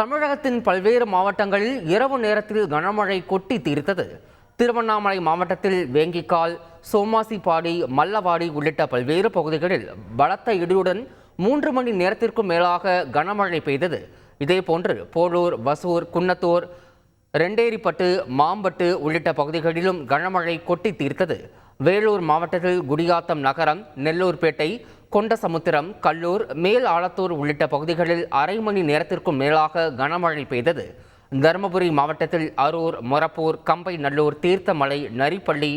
தமிழகத்தின் பல்வேறு மாவட்டங்களில் இரவு நேரத்தில் கனமழை கொட்டி தீர்த்தது. திருவண்ணாமலை மாவட்டத்தில் வேங்கிக்கால் சோமாசிப்பாடி மல்லவாடி உள்ளிட்ட பல்வேறு பகுதிகளில் பலத்த இடியுடன் மூன்று மணி நேரத்திற்கும் மேலாக கனமழை பெய்தது. இதேபோன்று போலூர் வசூர் குன்னத்தூர் ரெண்டேரிப்பட்டு மாம்பட்டு உள்ளிட்ட பகுதிகளிலும் கனமழை கொட்டி தீர்த்தது. வேலூர் மாவட்டத்தில் குடியாத்தம் நகரம் நெல்லூர்பேட்டை கொண்டசமுத்திரம் கல்லூர் மேல் ஆலத்தூர் உள்ளிட்ட பகுதிகளில் அரை மணி நேரத்திற்கும் மேலாக கனமழை பெய்தது. தருமபுரி மாவட்டத்தில் அரூர் மொரப்பூர் கம்பை நல்லூர் தீர்த்தமலை நரிப்பள்ளி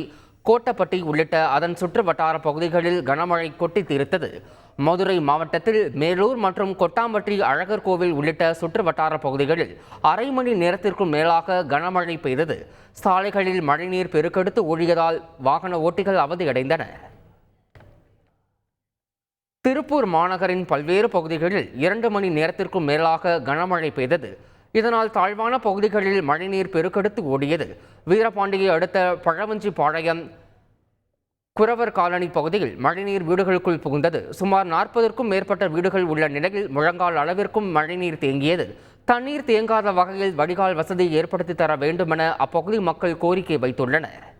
கோட்டப்பட்டி உள்ளிட்ட அதன் சுற்று வட்டார பகுதிகளில் கனமழை கொட்டி தீர்த்தது. மதுரை மாவட்டத்தில் மேலூர் மற்றும் கொட்டாம்பட்டி அழகர் கோவில் உள்ளிட்ட சுற்று வட்டார பகுதிகளில் அரை மணி நேரத்திற்கும் மேலாக கனமழை பெய்தது. சாலைகளில் மழைநீர் பெருக்கெடுத்து ஒழியதால் வாகன ஓட்டிகள் அவதியடைந்தனர் திருப்பூர் மாநகரின் பல்வேறு பகுதிகளில் இரண்டு மணி நேரத்திற்கும் மேலாக கனமழை பெய்தது. இதனால் தாழ்வான பகுதிகளில் மழைநீர் பெருக்கெடுத்து ஓடியது. வீரபாண்டியை அடுத்த பழவஞ்சி பாளையம் குறவர் காலனி பகுதியில் மழைநீர் வீடுகளுக்குள் புகுந்தது. சுமார் நாற்பதற்கும் மேற்பட்ட வீடுகள் உள்ள நிலையில் முழங்கால் அளவிற்கும் மழைநீர் தேங்கியது. தண்ணீர் தேங்காத வகையில் வடிகால் வசதி ஏற்படுத்தி தர வேண்டுமென அப்பகுதி மக்கள் கோரிக்கை வைத்துள்ளனர்.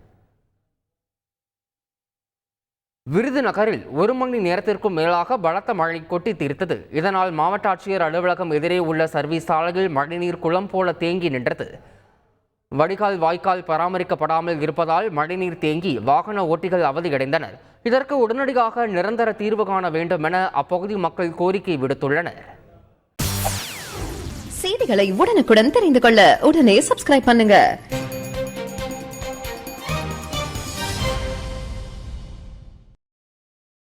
விருதுநகரில் ஒரு மணி நேரத்திற்கும் மேலாக பலத்த மழை கொட்டி தீர்த்தது. இதனால் மாவட்ட ஆட்சியர் அலுவலகம் எதிரே உள்ள சர்வீஸ் சாலையில் மழைநீர் குளம் போல தேங்கி நின்றது. வடிகால் வாய்க்கால் பராமரிக்கப்படாமல் இருப்பதால் மழைநீர் தேங்கி வாகன ஓட்டிகள் அவதியடைந்தனர். இதற்கு உடனடியாக நிரந்தர தீர்வு காண வேண்டும் என அப்பகுதி மக்கள் கோரிக்கை விடுத்துள்ளனர். செய்திகளை உடனுக்குடன் தெரிந்து கொள்ள உடனே சப்ஸ்கிரைப் பண்ணுங்க.